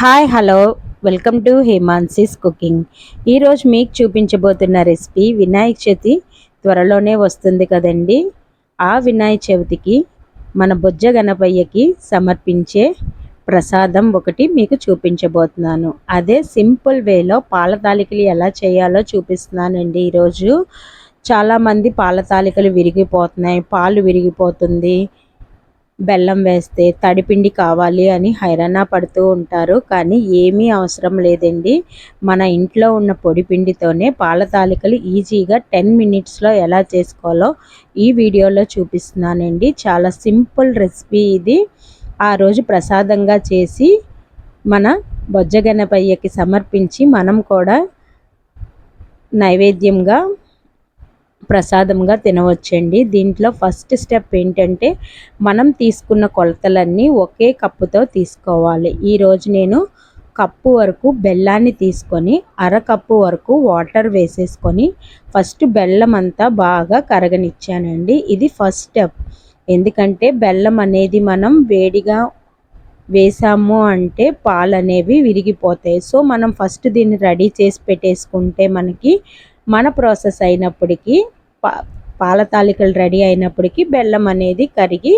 Hi hello. Welcome to Hemansi's cooking. ఈరోజు మీకు చూపించబోతున్న recipe Vinayaka Chavithi త్వరలోనే వస్తుంది కదండి. ఆ వినాయక చవితికి మన బొజ్జ గణపయ్యకి సమర్పించే ప్రసాదం ఒకటి మీకు చూపించబోతున్నాను. అదే సింపుల్ వేలో పాల తాలికలు ఎలా చేయాలో చూపిస్తున్నానండి ఈరోజు. చాలామంది పాల తాలికలు విరిగిపోతున్నాయి పాలు విరిగిపోతుంది. బెల్లం వేస్తే తడిపిండి కావాలి అని హైరాణ పడుతూ ఉంటారు. కానీ ఏమీ అవసరం లేదండి. మన ఇంట్లో ఉన్న పొడిపిండితోనే పాల తాలికలు ఈజీగా టెన్ మినిట్స్లో ఎలా చేసుకోవాలో ఈ వీడియోలో చూపిస్తున్నానండి. చాలా సింపుల్ రెసిపీ ఇది. ఆ రోజు ప్రసాదంగా చేసి మన బొజ్జగనపయ్యకి సమర్పించి మనం కూడా నైవేద్యంగా ప్రసాదంగా తినవచ్చండి. దీంట్లో ఫస్ట్ స్టెప్ ఏంటంటే మనం తీసుకున్న కొలతలన్నీ ఒకే కప్పుతో తీసుకోవాలి. ఈరోజు నేను కప్పు వరకు బెల్లాన్ని తీసుకొని అరకప్పు వరకు వాటర్ వేసేసుకొని ఫస్ట్ బెల్లం అంతా బాగా కరగనిచ్చానండి. ఇది ఫస్ట్ స్టెప్. ఎందుకంటే బెల్లం అనేది మనం వేడిగా వేసాము అంటే పాలు అనేవి విరిగిపోతాయి. సో మనం ఫస్ట్ దీన్ని రెడీ చేసి పెట్టేసుకుంటే మనకి మన ప్రాసెస్ అయినప్పటికీ పా పాల తాలికలు రెడీ అయినప్పటికీ బెల్లం అనేది కరిగి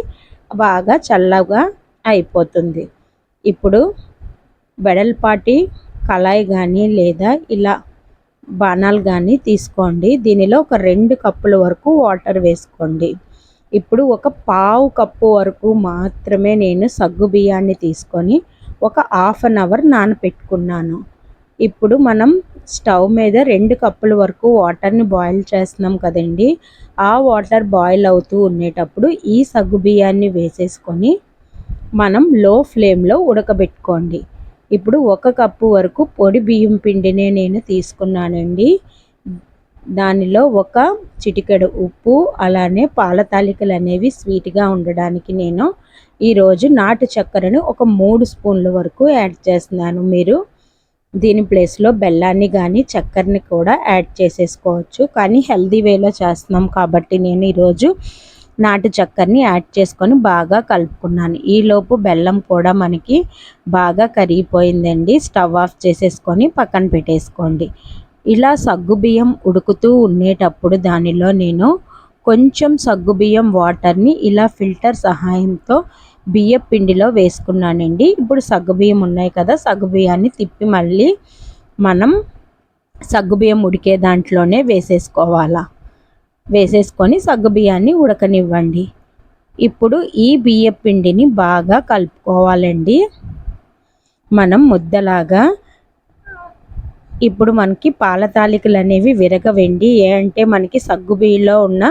బాగా చల్లగా అయిపోతుంది. ఇప్పుడు వెడల్పాటి కళాయి కానీ లేదా ఇలా బాణాలు కానీ తీసుకోండి. దీనిలో ఒక రెండు కప్పుల వరకు వాటర్ వేసుకోండి. ఇప్పుడు ఒక పావు కప్పు వరకు మాత్రమే నేను సగ్గు బియ్యాన్ని తీసుకొని ఒక హాఫ్ అన్ అవర్ నానపెట్టుకున్నాను. ఇప్పుడు మనం స్టవ్ మీద రెండు కప్పుల వరకు వాటర్ని బాయిల్ చేస్తున్నాం కదండి. ఆ వాటర్ బాయిల్ అవుతూ ఉండేటప్పుడు ఈ సగ్గు బియ్యాన్ని వేసేసుకొని మనం లో ఫ్లేమ్లో ఉడకబెట్టుకోండి. ఇప్పుడు ఒక కప్పు వరకు పొడి బియ్యం పిండినే నేను తీసుకున్నానండి. దానిలో ఒక చిటికెడు ఉప్పు అలానే పాల తాలికలు అనేవి స్వీట్గా ఉండడానికి నేను ఈరోజు నాటు చక్కెరను ఒక మూడు స్పూన్ల వరకు యాడ్ చేస్తున్నాను. మీరు దీని ప్లేస్లో బెల్లాన్ని కానీ చక్కెరని కూడా యాడ్ చేసేసుకోవచ్చు. కానీ హెల్దీ వేలో చేస్తున్నాం కాబట్టి నేను ఈరోజు నాటు చక్కెరని యాడ్ చేసుకొని బాగా కలుపుకున్నాను. ఈలోపు బెల్లం కూడా మనకి బాగా కరిగిపోయిందండి. స్టవ్ ఆఫ్ చేసేసుకొని పక్కన పెట్టేసుకోండి. ఇలా సగ్గుబియ్యం ఉడుకుతూ ఉండేటప్పుడు దానిలో నేను కొంచెం సగ్గుబియ్యం వాటర్ని ఇలా ఫిల్టర్ సహాయంతో బియ్యం పిండిలో వేసుకున్నానండి. ఇప్పుడు సగ్గుబియ్యం ఉన్నాయి కదా సగ్గుబియ్యాన్ని తిప్పి మళ్ళీ మనం సగ్గుబియ్యం ఉడికే దాంట్లోనే వేసేసుకోవాలా? వేసేసుకొని సగ్గుబియ్యాన్ని ఉడకనివ్వండి. ఇప్పుడు ఈ బియ్యం పిండిని బాగా కలుపుకోవాలండి. మనం ముద్దలాగా ఇప్పుడు మనకి పాల తాలికలు అనేవి విరగవండి. ఏ అంటే మనకి సగ్గుబియ్యలో ఉన్న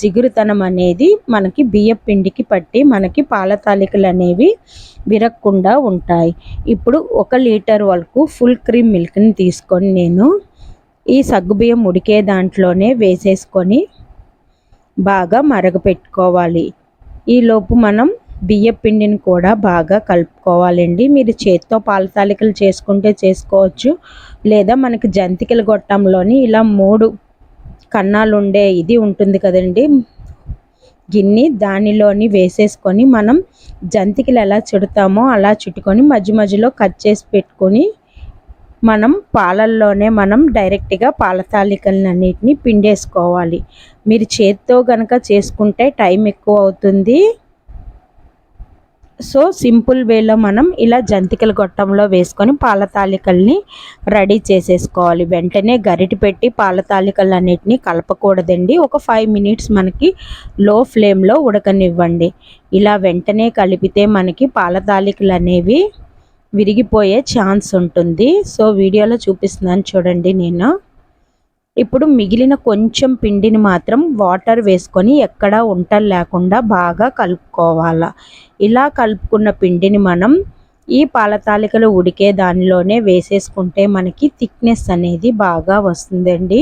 జిగురుతనం అనేది మనకి బియ్యం పిండికి పట్టి మనకి పాల తాలికలు అనేవి విరగకుండా ఉంటాయి. ఇప్పుడు ఒక లీటర్ వరకు ఫుల్ క్రీమ్ మిల్క్ని తీసుకొని నేను ఈ సగ్గుబియ్యం ఉడికే దాంట్లోనే వేసేసుకొని బాగా మరగపెట్టుకోవాలి. ఈలోపు మనం బియ్య పిండిని కూడా బాగా కలుపుకోవాలండి. మీరు చేత్తో పాలతాలికలు చేసుకుంటే చేసుకోవచ్చు. లేదా మనకి జంతికల గొట్టంలోని ఇలా మూడు కన్నాలు ఉండే ఇది ఉంటుంది కదండి. గిన్నె దానిలోని వేసేసుకొని మనం జంతికలు ఎలా చుడతామో అలా చుట్టుకొని మధ్య మధ్యలో కట్ చేసి పెట్టుకొని మనం పాలల్లోనే మనం డైరెక్ట్గా పాల తాలికలన్నిటిని పిండేసుకోవాలి. మీరు చేత్తో కనుక చేసుకుంటే టైం ఎక్కువ అవుతుంది. సో సింపుల్ వేలో మనం ఇలా జంతికల గొట్టంలో వేసుకొని పాల తాలికల్ని రెడీ చేసేసుకోవాలి. వెంటనే గరిటి పెట్టి పాల తాలికలు అన్నిటినీ కలపకూడదండి. ఒక ఫైవ్ మినిట్స్ మనకి లో ఫ్లేమ్లో ఉడకనివ్వండి. ఇలా వెంటనే కలిపితే మనకి పాల తాలికలు అనేవి విరిగిపోయే ఛాన్స్ ఉంటుంది. సో వీడియోలో చూపిస్తున్నాను చూడండి నేను. ఇప్పుడు మిగిలిన కొంచెం పిండిని మాత్రం వాటర్ వేసుకొని ఎక్కడ ఉంటలు లేకుండా బాగా కలుపుకోవాలా. ఇలా కలుపుకున్న పిండిని మనం ఈ పాలతాలికలు ఉడికే దానిలోనే వేసేసుకుంటే మనకి థిక్నెస్ అనేది బాగా వస్తుందండి.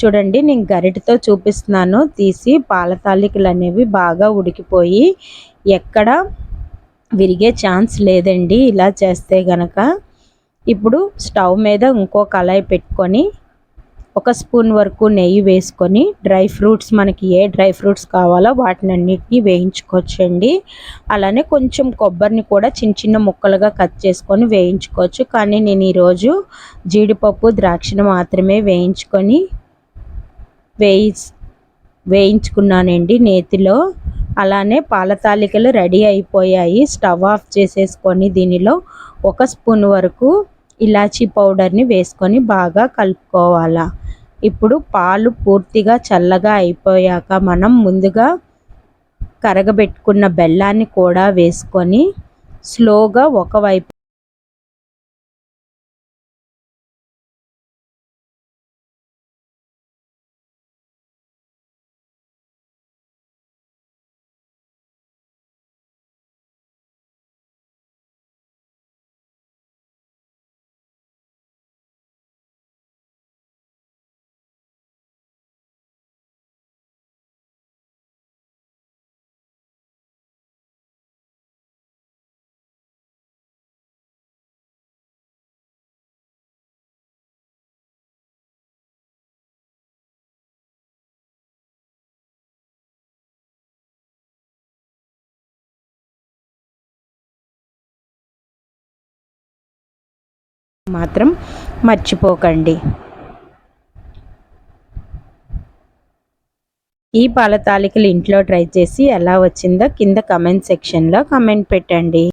చూడండి నేను గరిటతో చూపిస్తున్నాను. తీసి పాలతాలికలు అనేవి బాగా ఉడికిపోయి ఎక్కడ విరిగే ఛాన్స్ లేదండి. ఇలా చేస్తే గనక ఇప్పుడు స్టవ్ మీద ఇంకో కళాయి పెట్టుకొని ఒక స్పూన్ వరకు నెయ్యి వేసుకొని డ్రై ఫ్రూట్స్ మనకి ఏ డ్రై ఫ్రూట్స్ కావాలో వాటిని అన్నిటినీ వేయించుకోవచ్చండి. అలానే కొంచెం కొబ్బరిని కూడా చిన్న చిన్న ముక్కలుగా కట్ చేసుకొని వేయించుకోవచ్చు. కానీ నేను ఈరోజు జీడిపప్పు ద్రాక్షను మాత్రమే వేయించుకొని వేయి వేయించుకున్నానండి నేతిలో. అలానే పాల తాలికలు రెడీ అయిపోయాయి. స్టవ్ ఆఫ్ చేసేసుకొని దీనిలో ఒక స్పూన్ వరకు ఇలాచీ పౌడర్ని వేసుకొని బాగా కలుపుకోవాలా. ఇప్పుడు పాలు పూర్తిగా చల్లగా అయిపోయాక మనం ముందుగా కరగబెట్టుకున్న బెల్లాన్ని కూడా వేసుకొని స్లోగా ఒకవైపు మాత్రం మర్చిపోకండి. ఈ పాల తాలికలు ఇంట్లో ట్రై చేసి ఎలా వచ్చిందో కింద కమెంట్ సెక్షన్లో కమెంట్ పెట్టండి.